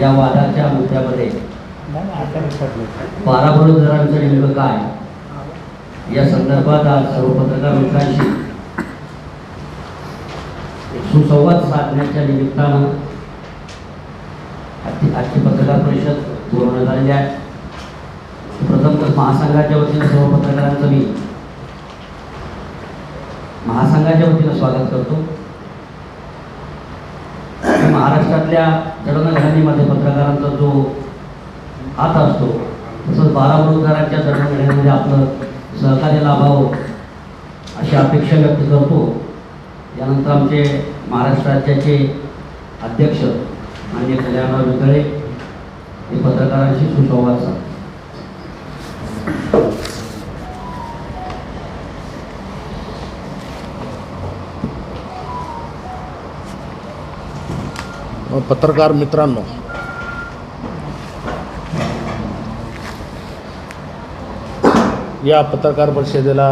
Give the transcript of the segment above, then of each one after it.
या वादाच्या मुद्द्यामध्ये पाराभूत दरांचं नेमकं काय? या संदर्भात आज सर्व पत्रकार मित्रांशी सुसंवाद साधण्याच्या निमित्तानं आजची आजची पत्रकार परिषद बोलवण्यात आलेली आहे. प्रथम तर महासंघाच्या वतीनं सर्व पत्रकारांचं मी महासंघाच्या वतीनं स्वागत करतो. महाराष्ट्रातल्या जडणघडणीमध्ये पत्रकारांचा जो हात असतो तसंच बारा बरोबरांच्या जडणघडणीमध्ये आपलं सहकार्य लाभावं अशी अपेक्षा व्यक्त करतो. यानंतर आमचे महाराष्ट्र राज्याचे अध्यक्ष माननीय कल्याणराव वितळे हे पत्रकारांशी सुसंवाद साधतात. पत्रकार मित्रांनो. या पत्रकार परिषदेला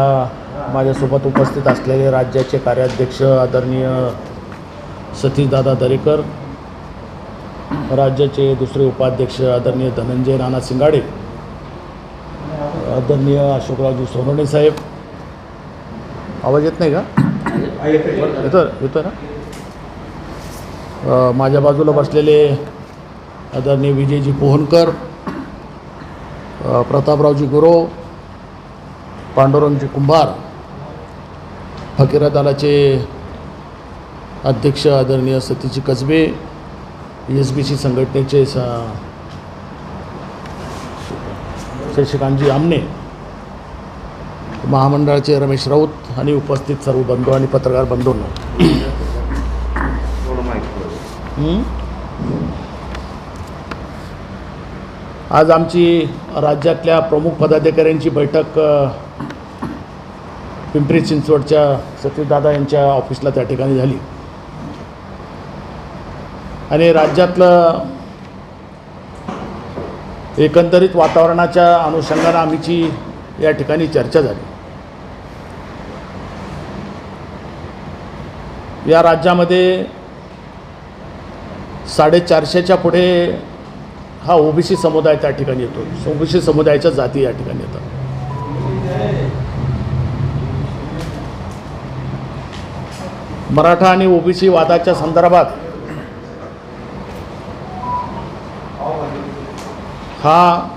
माझ्यासोबत उपस्थित असलेले राज्याचे कार्याध्यक्ष आदरणीय सतीशदादा दरेकर राज्याचे दुसरे उपाध्यक्ष आदरणीय धनंजय नाना सिंगाडे आदरणीय अशोकरावजी सोनवणे साहेब. आवाज येत नाही का? येतो येतो ना? माझ्या बाजूला बसलेले आदरणीय विजयजी पोहनकर प्रतापरावजी गुरो पांडुरंगजी कुंभार फकीरा दलाचे अध्यक्ष आदरणीय सतीजी कसबे एस बी सी संघटनेचे स शशिकांतजी आमने महामंडळाचे रमेश राऊत आणि उपस्थित सर्व बंधू आणि पत्रकार बंधूंना. आज आमची राज्यातल्या प्रमुख पदाधिकाऱ्यांची बैठक पिंपरी चिंचवडच्या सतीशदादा यांच्या ऑफिसला त्या ठिकाणी झाली. आणि राज्यातलं एकंदरीत वातावरणाच्या अनुषंगानं आमची या ठिकाणी चर्चा झाली. या राज्यामध्ये साडेचारशेच्या पुढे हा ओबीसी समुदाय त्या ठिकाणी येतो. ओबीसी समुदायाच्या जाती या ठिकाणी येतात. मराठा आणि ओबीसी वादाच्या संदर्भात हा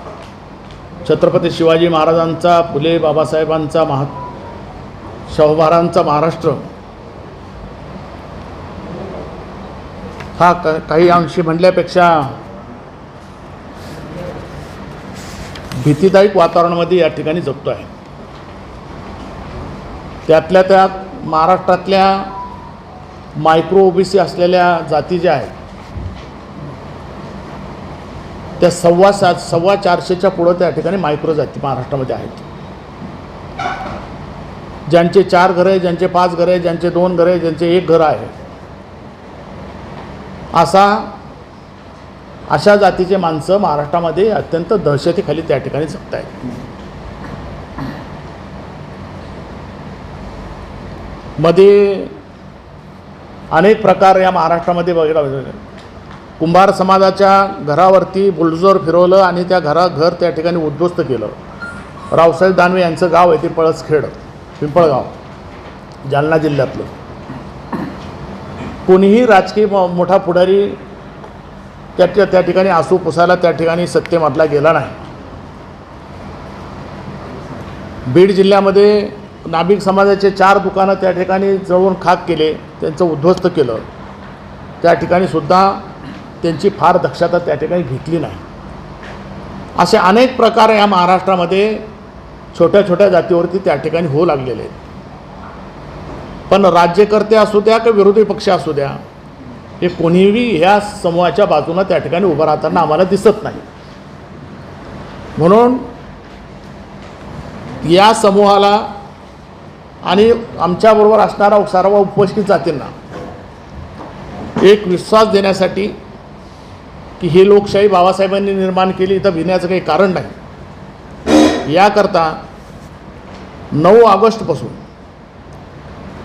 छत्रपती शिवाजी महाराजांचा फुले बाबासाहेबांचा महा शाहूमहाराजांचा महाराष्ट्र हा क काही अंशी म्हणल्यापेक्षा भीतीदायक वातावरणामध्ये या ठिकाणी जगतो आहे. त्यातल्या त्यात महाराष्ट्रातल्या मायक्रो ओबीसी असलेल्या जाती ज्या आहेत त्या सव्वा सात सव्वा चारशेच्या पुढं त्या ठिकाणी मायक्रो जाती महाराष्ट्रामध्ये आहेत. ज्यांचे चार घरं आहे ज्यांचे पाच घरं आहे ज्यांचे दोन घरं आहे ज्यांचे एक घर आहे असा अशा जातीचे माणसं महाराष्ट्रामध्ये अत्यंत दहशतीखाली त्या ठिकाणी जगत आहेत मध्ये अनेक प्रकार या महाराष्ट्रामध्ये बघायला कुंभार समाजाच्या घरावरती बुलडोजर फिरवलं आणि त्या घरा घर त्या ठिकाणी उद्ध्वस्त केलं. रावसाहेब दानवे यांचं गाव आहे ते पळसखेड पिंपळगाव जालना जिल्ह्यातलं. कोणीही राजकीय मोठा पुढारी त्या त्या ठिकाणी आसू पुसायला त्या ठिकाणी सत्य सत्तेमधला गेला नाही. बीड जिल्ह्यामध्ये नाभिक समाजाचे चार दुकानं त्या ठिकाणी जळून खाक केले त्यांचं उद्ध्वस्त केलं. त्या ठिकाणी सुद्धा त्यांची फार दक्षता त्या ठिकाणी घेतली नाही. असे अनेक प्रकार या महाराष्ट्रामध्ये छोट्या छोट्या जातीवरती त्या ठिकाणी होऊ लागलेले आहेत. पण राज्यकर्ते असू द्या का विरोधी पक्ष असू द्या हे कोणीही ह्या समूहाच्या बाजूनं त्या ठिकाणी उभं राहताना आम्हाला दिसत नाही. म्हणून या समूहाला आणि आमच्याबरोबर असणारा सर्व उपस्थित जातींना एक विश्वास देण्यासाठी की ही लोकशाही बाबासाहेबांनी निर्माण केली इथं भिण्याचं काही कारण नाही. याकरता नऊ ऑगस्टपासून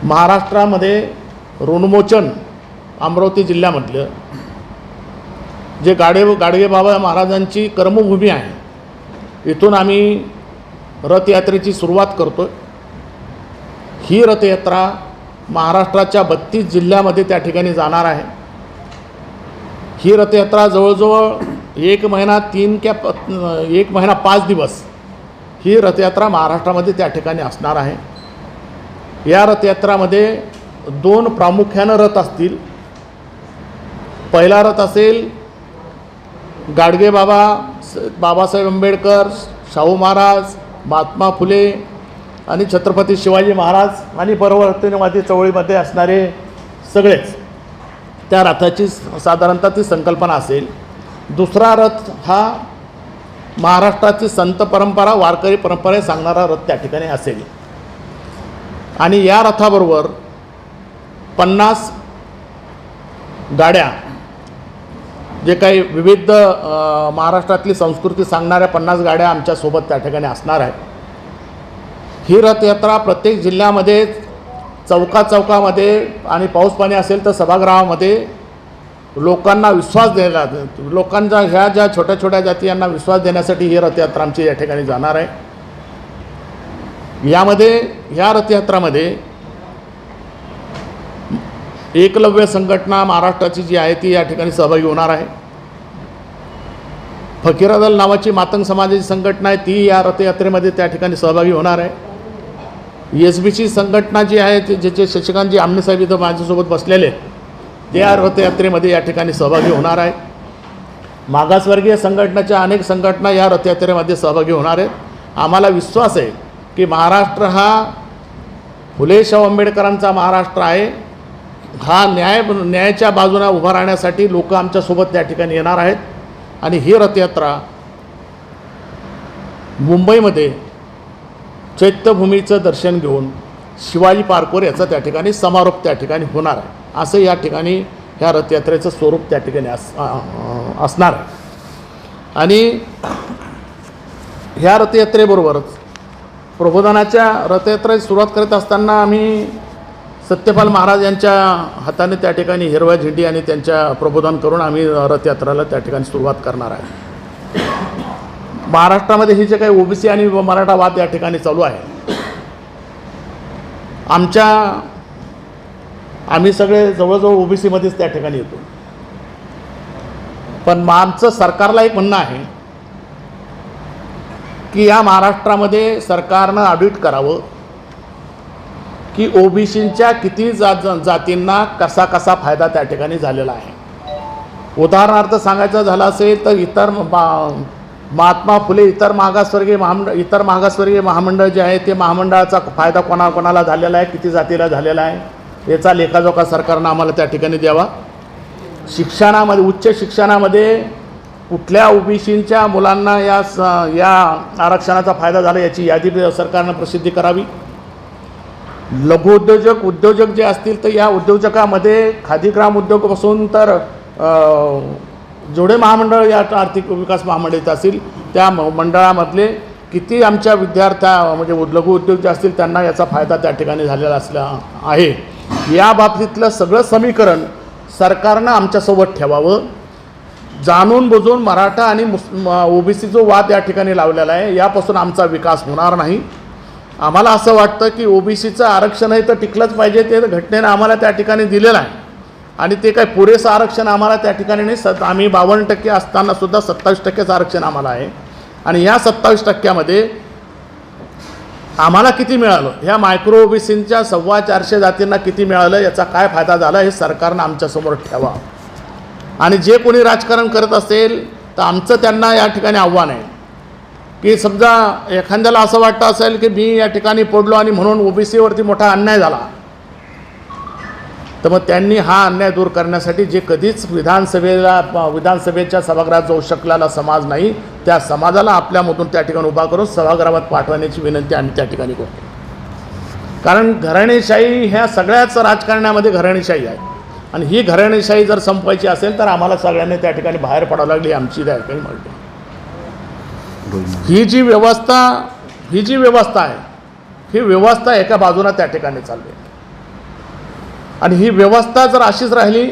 महाराष्ट्रामध्ये ऋणमोचन अमरावती जिल्ह्यामधलं जे गाडे गाडगे बाबा महाराजांची कर्मभूमी आहे इथून आम्ही रथयात्रेची सुरुवात करतो ही रथयात्रा महाराष्ट्राच्या बत्तीस जिल्ह्यामध्ये त्या ठिकाणी जाणार आहे. ही रथयात्रा जवळजवळ एक महिना तीन क्या प एक महिना पाच दिवस ही रथयात्रा महाराष्ट्रामध्ये त्या ठिकाणी असणार आहे. या रथयात्रामध्ये दोन प्रामुख्यानं रथ असतील. पहिला रथ असेल गाडगे बाबा स बाबासाहेब आंबेडकर शाहू महाराज महात्मा फुले आणि छत्रपती शिवाजी महाराज आणि परिवर्तनवादी चळवळीमध्ये असणारे सगळेच. त्या रथाची साधारणतः ती संकल्पना असेल. दुसरा रथ हा महाराष्ट्राची संत परंपरा वारकरी परंपरा सांगणारा रथ त्या ठिकाणी असेल. आणि या रथाबरोबर पन्नास गाड्या जे काही विविध महाराष्ट्रातली संस्कृती सांगणाऱ्या पन्नास गाड्या आमच्यासोबत त्या ठिकाणी असणार आहेत. ही रथयात्रा प्रत्येक जिल्ह्यामध्ये चौका चौकामध्ये आणि पाऊस पाणी असेल तर सभागृहामध्ये लोकांना विश्वास द्यायला लोकांच्या ह्या ज्या छोट्या छोट्या जाती यांना विश्वास देण्यासाठी ही रथयात्रा आमची या ठिकाणी जाणार आहे. यामध्ये ह्या रथयात्रामध्ये एकलव्य संघटना महाराष्ट्राची जी आहे ती या ठिकाणी सहभागी होणार आहे. फकीरादल नावाची मातंग समाजाची संघटना आहे ती या रथयात्रेमध्ये त्या ठिकाणी सहभागी होणार आहे. एस बीची संघटना जी आहे ती ज्याचे शशिकांतजी आमनेसाहेब इथं माझ्यासोबत बसलेले ते या रथयात्रेमध्ये या ठिकाणी सहभागी होणार आहे. मागासवर्गीय संघटनाच्या अनेक संघटना या रथयात्रेमध्ये सहभागी होणार आहेत. आम्हाला विश्वास आहे की महाराष्ट्र हा फुले शाहू आंबेडकरांचा महाराष्ट्र आहे. हा न्याय न्यायाच्या बाजूला उभा राहण्यासाठी लोक आमच्यासोबत त्या ठिकाणी येणार आहेत. आणि ही रथयात्रा मुंबईमध्ये चैत्यभूमीचं दर्शन घेऊन शिवाजी पार्कवर याचा त्या ठिकाणी समारोप त्या ठिकाणी होणार आहे. असं या ठिकाणी ह्या रथयात्रेचं स्वरूप त्या ठिकाणी अस असणार आहे. आणि ह्या रथयात्रेबरोबरच प्रबोधनाच्या रथयात्रेची सुरुवात करत असताना आम्ही सत्यपाल महाराज यांच्या हाताने त्या ठिकाणी हिरव्या झेंडी आणि त्यांच्या प्रबोधन करून आम्ही रथयात्रेला त्या ठिकाणी सुरुवात करणार आहे. महाराष्ट्रामध्ये हे जे काही ओबीसी आणि मराठा वाद या ठिकाणी चालू आहे. आमच्या आम्ही सगळे जवळजवळ ओबीसीमध्येच त्या ठिकाणी येतो. पण आमचं सरकारला एक म्हणणं आहे की या महाराष्ट्रामध्ये सरकारनं ऑडिट करावं की ओबीसींच्या किती जा जातींना कसा कसा फायदा त्या ठिकाणी झालेला आहे. उदाहरणार्थ सांगायचं झालं असेल तर इतर मा- महात्मा फुले इतर मागासवर्गीय महामंडळ इतर मागासवर्गीय महामंडळ जे आहे ते महामंडळाचा फायदा कोणा कोणाला झालेला आहे किती जातीला झालेला आहे याचा लेखाजोखा सरकारनं आम्हाला त्या ठिकाणी द्यावा. शिक्षणामध्ये उच्च शिक्षणामध्ये कुठल्या ओबीसींच्या मुलांना या स या आरक्षणाचा फायदा झाला याची यादी सरकारनं प्रसिद्धी करावी? लघुउद्योजक उद्योजक जे असतील तर या उद्योजकामध्ये खादीग्राम उद्योगापासून तर अ, जेवढे महामंडळ या आर्थिक विकास महामंडळात असतील त्या मंडळामधले किती आमच्या विद्यार्थ्या म्हणजे उद- लघु उद्योग जे असतील त्यांना याचा फायदा त्या ठिकाणी झालेला असला आहे. या बाबतीतलं सगळं समीकरण सरकारनं आमच्यासोबत ठेवावं. जाणून बुजून मराठा आणि मुस ओबीसी जो वाद या ठिकाणी लावलेला आहे यापासून आमचा विकास होणार नाही. आम्हाला असं वाटतं की ओबीसीचं आरक्षण आहे तर टिकलंच पाहिजे ते घटनेनं आम्हाला त्या ठिकाणी दिलेलं आहे. आणि ते काय पुरेसं आरक्षण आम्हाला त्या ठिकाणी नाही सत आम्ही बावन्न टक्के असतानासुद्धा सत्तावीस टक्केचं आरक्षण आम्हाला आहे. आणि या सत्तावीस टक्क्यामध्ये आम्हाला किती मिळालं? ह्या मायक्रो ओबीसींच्या सव्वा चारशे जातींना किती मिळालं? याचा काय फायदा झाला? हे सरकारनं आमच्यासमोर ठेवा. आणि जे कोणी राजकारण करत असेल तर आमचं त्यांना या ठिकाणी आव्हान आहे. की समजा एखाद्याला असं वाटतं असेल की मी या ठिकाणी पडलो आणि म्हणून ओबीसीवरती मोठा अन्याय झाला तर मग त्यांनी हा अन्याय दूर करण्यासाठी जे कधीच विधानसभेला विधानसभेच्या सभागृहात जाऊ शकलेला समाज नाही त्या समाजाला आपल्यामधून त्या ठिकाणी उभा करून सभागृहात पाठवण्याची विनंती आम्ही त्या ठिकाणी करतो. कारण घराणेशाही ह्या सगळ्याच राजकारणामध्ये घराणेशाही आहे. आणि ही घराणेशाही जर संपवायची असेल तर आम्हाला सगळ्यांनी त्या ठिकाणी बाहेर पडावं लागली आमची त्या ठिकाणी मागणी ही जी व्यवस्था ही जी व्यवस्था आहे ही व्यवस्था एका बाजूला त्या ठिकाणी चालली. आणि ही व्यवस्था जर अशीच राहिली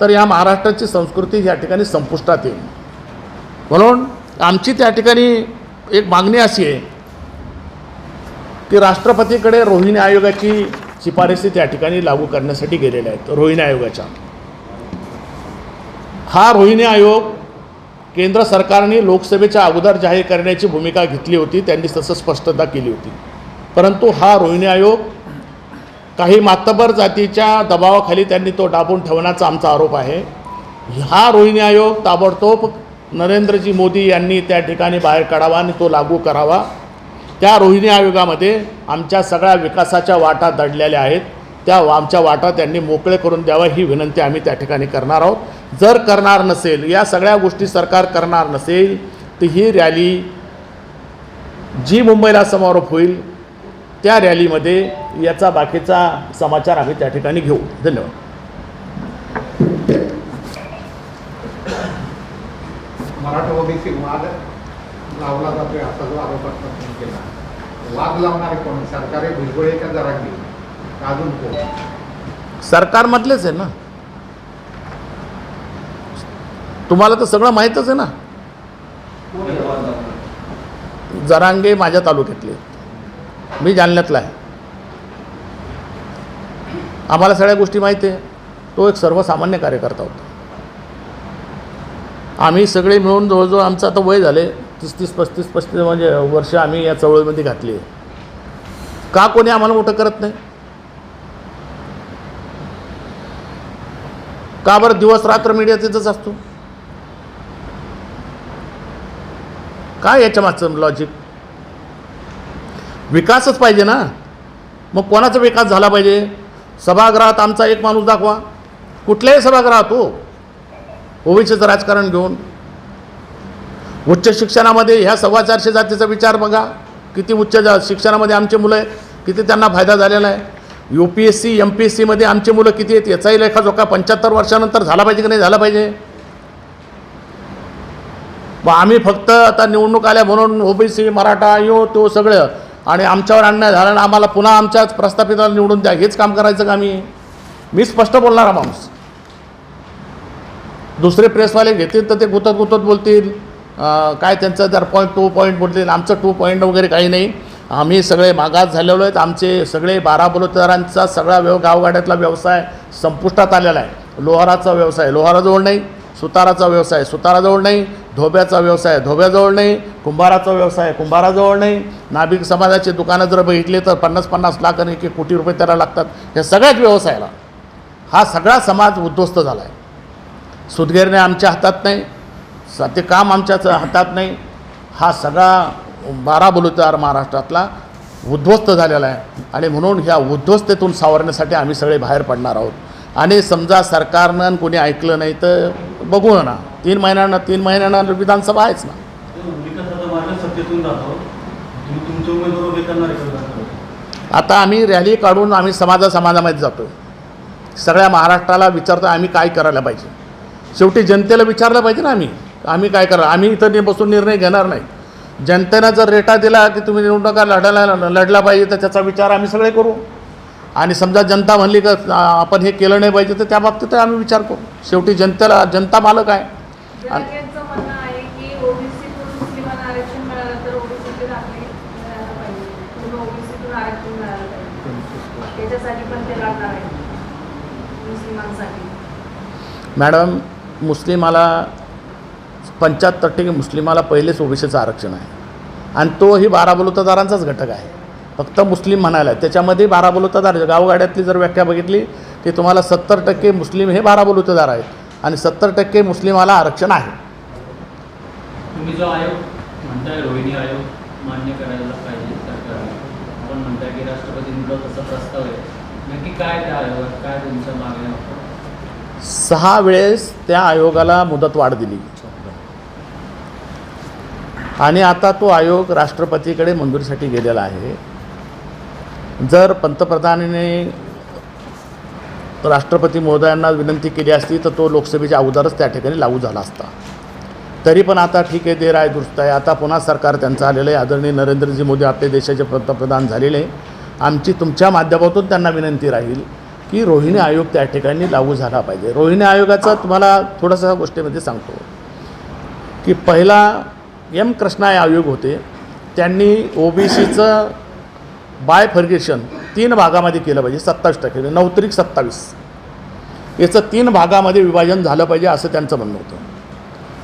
तर या महाराष्ट्राची संस्कृती या ठिकाणी संपुष्टात येईल. म्हणून आमची त्या ठिकाणी एक मागणी अशी आहे की राष्ट्रपतीकडे रोहिणी आयोगाची शिफारसी त्या ठिकाणी लागू करण्यासाठी गेलेल्या आहेत रोहिणी आयोगाच्या. हा रोहिणी आयोग केंद्र सरकारने लोकसभेच्या अगोदर जाहीर करण्याची भूमिका घेतली होती त्यांनी तसं स्पष्टता केली होती. परंतु हा रोहिणी आयोग काही मातबर जातीच्या दबावाखाली त्यांनी तो दाबून ठेवण्याचा आमचा आरोप आहे. हा रोहिणी आयोग ताबडतोब नरेंद्रजी मोदी यांनी त्या ठिकाणी बाहेर काढावा आणि तो लागू करावा. त्या रोहिणी आयोगामध्ये आमच्या सगळ्या विकासाच्या वाटा दडलेल्या आहेत. त्या आमच्या वाटा त्यांनी मोकळे करून द्यावा ही विनंती आम्ही त्या ठिकाणी करणार आहोत. जर करणार नसेल या सगळ्या गोष्टी सरकार करणार नसेल तर ही रॅली जी मुंबईला समारोप होईल त्या रॅलीमध्ये याचा बाकीचा समाचार आम्ही त्या ठिकाणी घेऊ. धन्यवाद. मराठा ओबीसी वाद लावला जातोय. असा जो आरोप आता तुम्ही केला. वाद लावणारे कोण? सरकारी भुजबळ का जरांगी अजून कोण? सरकारमधलेच आहे ना? तुम्हाला तर सगळं माहीतच आहे ना? जरांगे माझ्या तालुक्यातले. मी जालन्यातला आहे. आम्हाला सगळ्या गोष्टी माहिती आहे. तो एक सर्वसामान्य कार्यकर्ता होता. आम्ही सगळे मिळून जवळजवळ आमचं आता वय झाले. तीस तीस पस्तीस पस्तीस म्हणजे वर्ष आम्ही या चळवळीमध्ये घातली आहे. का कोणी आम्हाला मोठं करत नाही? का बरं दिवस रात्र मीडिया तिथंच असतो? काय याच्या मागचं लॉजिक विकासच पाहिजे ना. मग कोणाचा विकास झाला पाहिजे? सभागृहात आमचा एक माणूस दाखवा. कुठल्याही सभागृहात हो. ओबीसीचं राजकारण घेऊन. उच्च शिक्षणामध्ये ह्या सव्वा चारशे जातीचा विचार बघा. किती उच्च जा शिक्षणामध्ये आमचे मुलं आहे किती त्यांना फायदा झालेला आहे. U P S C M P S सीमध्ये आमची मुलं किती आहेत? याचाही लेखाजोखा पंच्याहत्तर वर्षानंतर झाला पाहिजे की नाही झाला पाहिजे? मग आम्ही फक्त आता निवडणूक आल्या म्हणून ओबीसी मराठा यो तो सगळं आणि आमच्यावर अन्याय झाला आणि आम्हाला पुन्हा आमच्याच प्रस्थापिताला निवडून द्या. हेच काम करायचं का आम्ही? मी स्पष्ट बोलणारा माणूस. दुसरे प्रेसवाले घेतील तर ते गुतत गुतत बोलतील. काय त्यांचं जर पॉईंट टू पॉईंट बोलतील आमचं टू पॉईंट वगैरे काही नाही. आम्ही सगळे मागास झालेलो आहेत. आमचे सगळे बारा बलुतेदारांचा सगळा व्यव गावगाड्यातला व्यवसाय संपुष्टात आलेला आहे. लोहाराचा व्यवसाय लोहाराजवळ नाही सुताराचा व्यवसाय सुताराजवळ नाही धोब्याचा व्यवसाय धोब्याजवळ नाही कुंभाराचा व्यवसाय कुंभाराजवळ नाही. नाभिक समाजाची दुकानं जर बघितली तर पन्नास पन्नास लाख आणि एक एक कोटी रुपये त्याला लागतात. ह्या सगळ्याच व्यवसायाला. हा सगळा समाज उद्ध्वस्त झाला आहे सुदगेरणे आमच्या हातात नाही. स ते काम आमच्याच हातात नाही. हा सगळा बारा बलुतेदार महाराष्ट्रातला उद्ध्वस्त झालेला आहे. आणि म्हणून ह्या उद्ध्वस्तेतून सावरण्यासाठी आम्ही सगळे बाहेर पडणार आहोत. आणि समजा सरकारनं आणि कोणी ऐकलं नाही तर बघू ना. तीन महिन्यांना तीन महिन्यांना विधानसभा आहेच ना. आता आम्ही रॅली काढून आम्ही समाजा समाजामध्ये जातो सगळ्या महाराष्ट्राला विचारतो आम्ही काय करायला पाहिजे. शेवटी जनतेला विचारलं पाहिजे ना आम्ही. आम्ही काय करा आम्ही इथं नि- बसून निर्णय घेणार नाही. जनतेनं जर रेटा दिला की तुम्ही निवडणुका लढायला लढला पाहिजे तर त्याचा विचार आम्ही सगळे करू. आणि समजा जनता म्हणली का आपण हे केलं नाही पाहिजे तर त्या बाबतीत आम्ही विचार करू. शेवटी जनतेला जनता मालक आहे. आणि- मॅडम मुस्लिमाला पंच्याहत्तर टक्के मुस्लिमाला पहिलेच ओबीसीचं आरक्षण आहे. आणि तोही बारा बलुतेदारांचाच घटक आहे. फक्त मुस्लिम म्हणायला आहे. त्याच्यामध्ये बारा बलुतेदार गावगाड्यातली जर व्याख्या बघितली की तुम्हाला सत्तर टक्के मुस्लिम हे बारा बलुतेदार आहेत. आणि सत्तर टक्के मुस्लिमाला आरक्षण आहे. तुम्ही जो आयोग म्हणताय रोहिणी आयोग मान्य करायला पाहिजे सरकारने आपण म्हणताय की राष्ट्रपतींकडं तसा प्रस्ताव आहे. नक्की काय त्या आयोगात काय तुमच्या मागण्या? सहा वेळेस त्या आयोगाला मुदतवाढ दिली. आणि आता तो आयोग राष्ट्रपतीकडे मंजुरीसाठी गेलेला आहे. जर पंतप्रधानाने राष्ट्रपती महोदयांना विनंती केली असती तर तो लोकसभेच्या अगोदरच त्या ठिकाणी लागू झाला असता. तरी पण आता ठीक आहे देर आहे दुरुस्त आहे. आता पुन्हा सरकार त्यांचं आलेलं आहे. आदरणीय नरेंद्रजी मोदी आपल्या देशाचे पंतप्रधान झालेले आहे. आमची तुमच्या माध्यमातून त्यांना विनंती राहील की रोहिणी आयोग त्या ठिकाणी लागू झाला पाहिजे. रोहिणी आयोगाचा तुम्हाला थोडासा गोष्टीमध्ये सांगतो की पहिला एम कृष्णाय आयोग होते. त्यांनी ओबीसीचं बायफर्गेशन तीन भागामध्ये केलं पाहिजे सत्तावीस टक्के म्हणजे नौतरिक सत्तावीस. याचं तीन भागामध्ये विभाजन झालं पाहिजे असं त्यांचं म्हणणं होतं.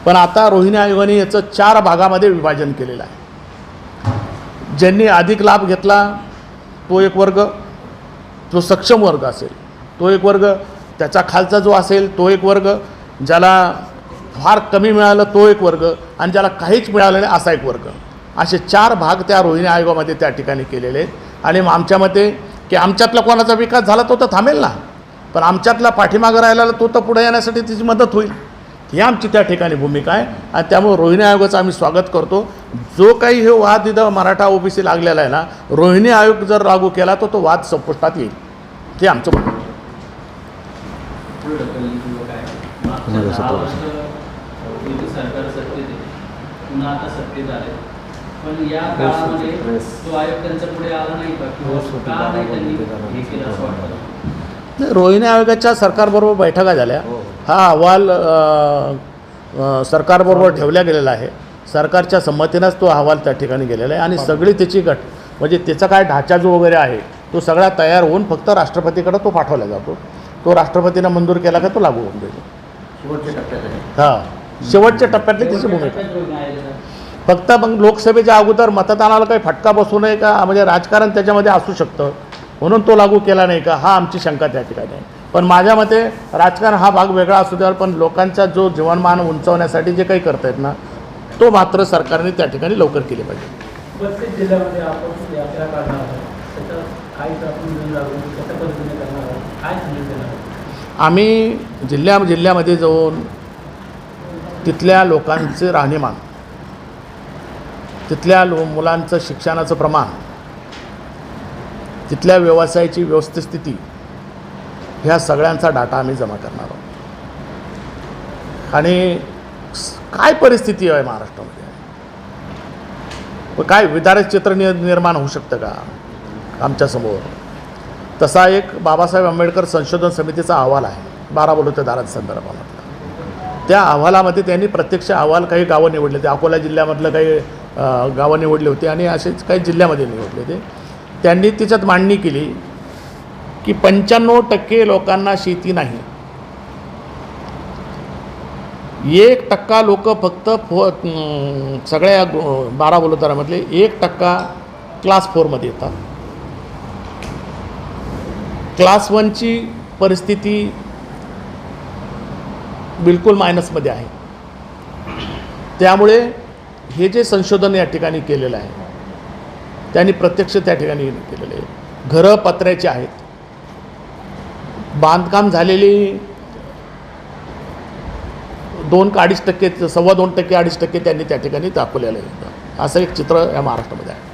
पण आता रोहिणी आयोगाने याचं चार भागामध्ये विभाजन केलेलं आहे. ज्यांनी अधिक लाभ घेतला तो एक वर्ग जो सक्षम वर्ग असेल तो एक वर्ग त्याचा खालचा जो असेल तो एक वर्ग ज्याला फार कमी मिळालं तो एक वर्ग आणि ज्याला काहीच मिळालं नाही असा एक वर्ग. असे चार भाग त्या रोहिणी आयोगामध्ये त्या ठिकाणी केलेले आहेत. आणि मग आमच्या मते की आमच्यातला कोणाचा विकास झाला तो तर थांबेल ना. पण आमच्यातला पाठीमागं राहिलेला तो तर पुढे येण्यासाठी तिची मदत होईल. ही आमची त्या ठिकाणी भूमिका आहे. आणि त्यामुळे रोहिणी आयोगाचं आम्ही स्वागत करतो. जो काही हे वाद इथं मराठा ओबीसी लागलेला आहे ना रोहिणी आयोग जर लागू केला तर तो वाद संपुष्टात येईल. हे आमचं म्हणणं सरकार सत्तेत पुन्हा आता सत्तेत आले पण या काळामध्ये तो आयोग त्यांच्या पुढे आला नाही का? किंवा का नाही त्यांनी हे केलं असं वाटतं? रोहिणी आयोगाच्या सरकारबरोबर बैठका झाल्या. हा. अहवाल अ, अ, सरकारबरोबर ठेवला गेलेला आहे. सरकारच्या संमतीनंच तो अहवाल त्या ठिकाणी गेलेला आहे आणि सगळी त्याची गट म्हणजे त्याचा काय ढाचा जो वगैरे आहे तो सगळा तयार होऊन फक्त राष्ट्रपतीकडे तो पाठवला जातो. तो राष्ट्रपतीनं मंजूर केला का तो लागू होऊन जाईल. हां. शेवटच्या टप्प्यातली त्याची भूमिका. फक्त मग लोकसभेच्या अगोदर मतदानाला काही फटका बसू नये का? म्हणजे राजकारण त्याच्यामध्ये असू शकतं. म्हणून तो लागू केला नाही का? हा आमची शंका त्या ठिकाणी आहे. पण माझ्या मते राजकारण हा भाग वेगळा असू द्यावा पण लोकांचा जो जीवनमान उंचावण्यासाठी जे काही करतायत ना तो मात्र सरकारने त्या ठिकाणी लवकर केले पाहिजे. प्रत्येक जिल्ह्यामध्ये आपण यात्रा काढणार आहोत. त्याचं काय आपण नियोजन लागून कशा पद्धतीने करणार आहोत. काय संदेश देणार आहोत? आम्ही जिल्ह्या जिल्ह्यामध्ये जाऊन तिथल्या लोकांचे राहणीमान तिथल्या लो मुलांचं शिक्षणाचं प्रमाण. तिथल्या व्यवसायाची व्यवस्थित स्थिती. ह्या सगळ्यांचा डाटा आम्ही जमा करणार आहोत. आणि काय परिस्थिती आहे महाराष्ट्रामध्ये? काय विदारक चित्र नि निर्माण होऊ शकतं का आमच्यासमोर तसा एक बाबासाहेब आंबेडकर संशोधन समितीचा अहवाल आहे. बारा बलुतेदारांच्या संदर्भामध्ये. त्या अहवालामध्ये त्यांनी प्रत्यक्ष अहवाल काही गावं निवडले होते. अकोला जिल्ह्यामधलं काही गावं निवडली होती आणि असेच काही जिल्ह्यामध्ये निवडले होते. त्यांनी तिच्यात मांडणी केली की पंच्याण्णव टक्के लोकांना शेती नाही. एक टक्का लोक फक्त फो सगळ्या बारा बलुतेदारामधले एक टक्का क्लास फोरमध्ये येतात. क्लास वनची परिस्थिती बिलकुल मायनसमध्ये आहे. त्यामुळे हे जे संशोधन या ठिकाणी केलेलं आहे त्यांनी प्रत्यक्ष त्या ठिकाणी केलेलं आहे. घरं पत्र्याची आहेत. बांधकाम झालेली दोन का अडीच टक्के सव्वा दोन टक्के अडीच टक्के त्यांनी त्या ठिकाणी दाखवलेलं आहे. असं एक चित्र या महाराष्ट्रामध्ये आहे.